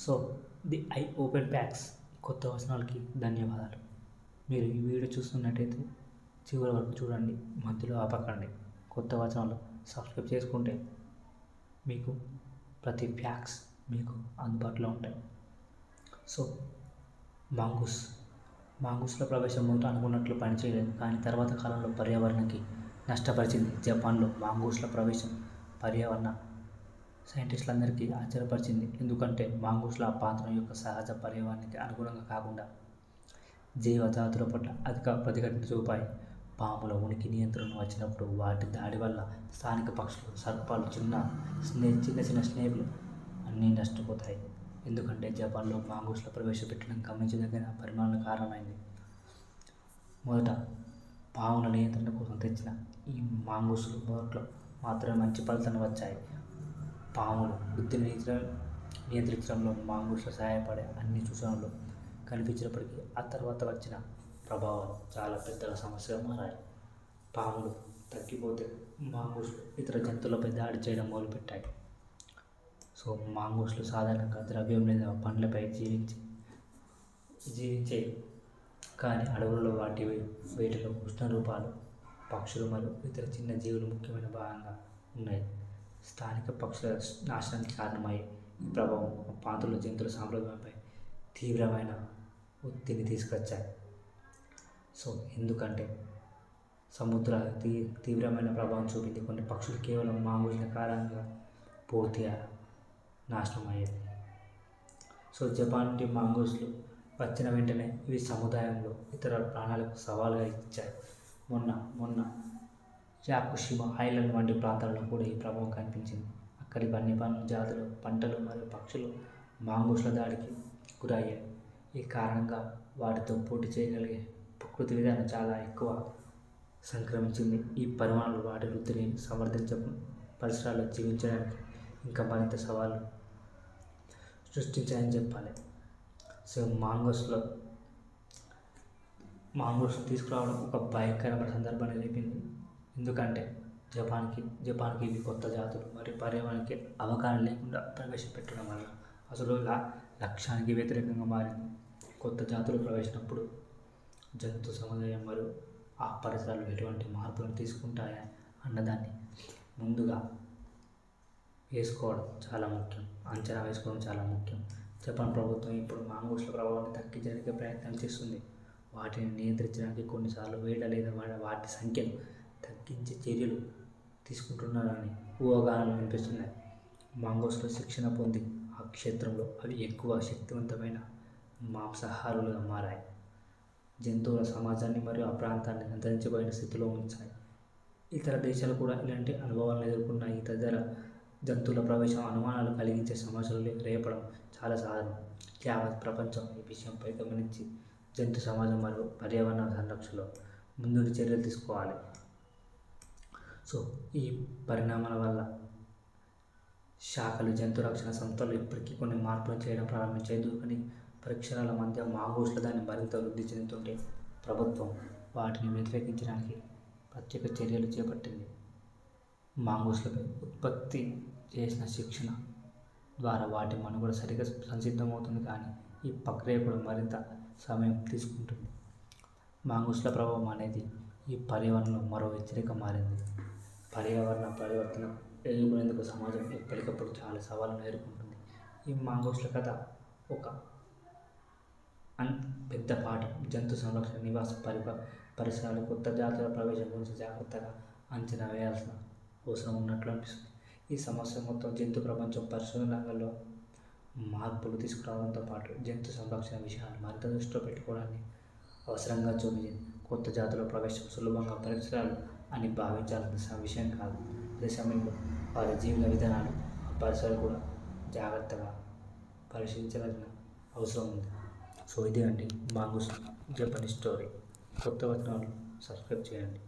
So the eye open packs కొత్త వచనాలకి ధన్యవాదాలు. మీరు ఈ వీడియో చూస్తున్నట్టయితే చివరి వరకు చూడండి మధ్యలో ఆపకండి. కొత్త వచనాలు సబ్స్క్రైబ్ చేసుకుంటే మీకు ప్రతి ఫ్యాక్స్ మీకు అందుబాటులో ఉంటాయి. సో మాంగూస్ మాంగూస్లో ప్రవేశం ముందు అనుకున్నట్లు పనిచేయలేదు కానీ తర్వాత కాలంలో పర్యావరణానికి నష్టపరిచింది జపాన్లో మాంగూస్ల ప్రవేశం. పర్యావరణ సైంటిస్టులందరికీ ఆశ్చర్యపరిచింది. ఎందుకంటే మాంగూస్ల పాత్ర యొక్క సహజ పర్యావరణానికి అనుగుణంగా కాకుండా జీవజాతుల పట్ల అధిక ప్రతిఘటన చూపాయి. పాముల ఉనికి నియంత్రణ వచ్చినప్పుడు వాటి దాడి వల్ల స్థానిక పక్షులు సర్పాలు చిన్న స్నే చిన్న చిన్న స్నేహితులు అన్నీ నష్టపోతాయి. ఎందుకంటే జపాన్లో మాంగూస్ల ప్రవేశపెట్టడం గమనించదగిన పరిమాణం కారణమైంది. మొదట పాముల నియంత్రణ కోసం తెచ్చిన ఈ మాంగూసులు మొదట్లో మాత్రమే మంచి ఫలితాలు వచ్చాయి. పాములు వృత్తి నియంత్ర నియంత్రించడంలో మాంగూస్లు సహాయపడే అన్ని సూచనలు కనిపించినప్పటికీ ఆ తర్వాత వచ్చిన ప్రభావాలు చాలా పెద్ద సమస్యగా మారాయి. పాములు తగ్గిపోతే మాంగూస్లు ఇతర జంతువులపై దాడి చేయడం మొదలుపెట్టాయి. సో మాంగూస్లు సాధారణంగా ద్రవ్యం లేదా పండ్లపై జీవించి జీవించే కానీ అడవులలో వాటి వేటిలో ఉష్ణ రూపాలు పక్షులు మరియు ఇతర చిన్న జీవులు ముఖ్యమైన భాగంగా ఉన్నాయి. స్థానిక పక్షుల నాశనానికి కారణమయ్యే ఈ ప్రభావం ఆ ప్రాంతంలో జంతువుల సాంప్రదాయంపై తీవ్రమైన ఒత్తిడిని తీసుకొచ్చాయి. సో ఎందుకంటే సముద్ర తీ తీవ్రమైన ప్రభావం చూపింది. కొన్ని పక్షులు కేవలం మామూలు కారణంగా పూర్తిగా నాశనం అయ్యాయి సో జపాన్ టీ మాంగూస్లు వచ్చిన వెంటనే ఇవి సముదాయంలో ఇతర ప్రాణాలకు సవాలుగా ఇచ్చాయి. మొన్న మొన్న యాకుషిమా ఐలాండ్ వంటి ప్రాంతాల్లో కూడా ఈ ప్రభావం కనిపించింది. అక్కడి వన్యప్రాణుల జాతులు పంటలు మరియు పక్షులు మాంగూస్ల దాడికి గురయ్యాయి. ఈ కారణంగా వాటితో పోటీ చేయగలిగే ప్రకృతి విధానం చాలా ఎక్కువ సంక్రమించింది. ఈ పరిమాణాలు వాటి వృద్ధిని సమర్థించ పరిసరాల్లో జీవించడానికి ఇంకా మరింత సవాళ్ళు సృష్టించాయని చెప్పాలి. సో మాంగోస్లో మాంగోస్ తీసుకురావడం ఒక భయంకరమైన సందర్భాన్ని రేపింది. ఎందుకంటే జపాన్కి జపాన్కి ఇవి కొత్త జాతులు మరియు పర్యావరణానికి అవగాహన లేకుండా ప్రవేశపెట్టడం వల్ల అసలు లక్ష్యానికి వ్యతిరేకంగా మారింది. కొత్త జాతులు ప్రవేశించినప్పుడు జంతు సముదాయం మరియు ఆ పరిసరాలు ఎటువంటి మార్పులను తీసుకుంటాయా అన్నదాన్ని ముందుగా వేసుకోవడం చాలా ముఖ్యం. అంచనా వేసుకోవడం చాలా ముఖ్యం. జపాన్ ప్రభుత్వం ఇప్పుడు మాంగూస్ల ప్రభావాన్ని తగ్గించడానికి ప్రయత్నం చేస్తుంది. వాటిని నియంత్రించడానికి కొన్నిసార్లు వేడ లేదా వాటి సంఖ్యను చర్యలు తీసుకుంటున్నారని ఊహాగానాలు వినిపిస్తున్నాయి. మాంగోస్లో శిక్షణ పొంది ఆ క్షేత్రంలో అవి ఎక్కువ శక్తివంతమైన మాంసాహారులుగా మారాయి. జంతువుల సమాజాన్ని మరియు ఆ ప్రాంతాన్ని అంతరించిపోయిన స్థితిలో ఉంచాయి. ఇతర దేశాలు కూడా ఇలాంటి అనుభవాలను ఎదుర్కొన్న ఈ తదితర జంతువుల ప్రవేశం అనుమానాలు కలిగించే సమస్యలు రేపడం చాలా సాధారణం. యావత్ ప్రపంచం ఈ విషయంపై గమనించి జంతు సమాజం మరియు పర్యావరణ సంరక్షణలో ముందుకు చర్యలు తీసుకోవాలి. సో ఈ పరిణామాల వల్ల శాఖలు జంతు రక్షణ సంస్థలు ఇప్పటికీ కొన్ని మార్పులు చేయడం ప్రారంభించాయి కానీ పరీక్షల మధ్య మాంగోస్ల దాన్ని మరింత వృద్ధి చెందుతుంటే ప్రభుత్వం వాటిని వ్యతిరేకించడానికి ప్రత్యేక చర్యలు చేపట్టింది. మాంగోస్లపై ఉత్పత్తి చేసిన శిక్షణ ద్వారా వాటి మనుగడ సరిగ్గా సంసిద్ధమవుతుంది కానీ ఈ ప్రక్రియ కూడా మరింత సమయం తీసుకుంటుంది. మాంగోస్ల ప్రభావం అనేది ఈ పర్యావరణంలో మరో హెచ్చరిక మారింది. పర్యావరణ పరివర్తన ఎదుర్కొనేందుకు సమాజం ఎప్పటికప్పుడు చాలా సవాళ్ళను ఎదుర్కొంటుంది. ఈ మాంగోస్ల కథ ఒక అన్ పెద్ద పాఠం జంతు సంరక్షణ నివాస పరిప పరిసరాలు కొత్త జాతుల ప్రవేశం గురించి జాగ్రత్తగా అంచనా వేయాల్సిన అవసరం ఉన్నట్లు అనిపిస్తుంది. ఈ సమస్య మొత్తం జంతు ప్రపంచం పరిశోధన రంగంలో మార్పులు తీసుకురావడంతో పాటు జంతు సంరక్షణ విషయాలు మరింత దృష్టిలో పెట్టుకోవడాన్ని అవసరంగా చూపించింది. కొత్త జాతుల ప్రవేశం సులభంగా పరిసరాలు అని భావించాల్సిన విషయం కాదు. అదే సమయంలో వారి జీవన విధానాలు ఆ పరిసరాలు కూడా జాగ్రత్తగా పరిశీలించాల్సిన అవసరం ఉంది. సో ఇదే అండి మాంగూస్ జపనీస్ స్టోరీ. కొత్త వచనాలు సబ్స్క్రైబ్ చేయండి.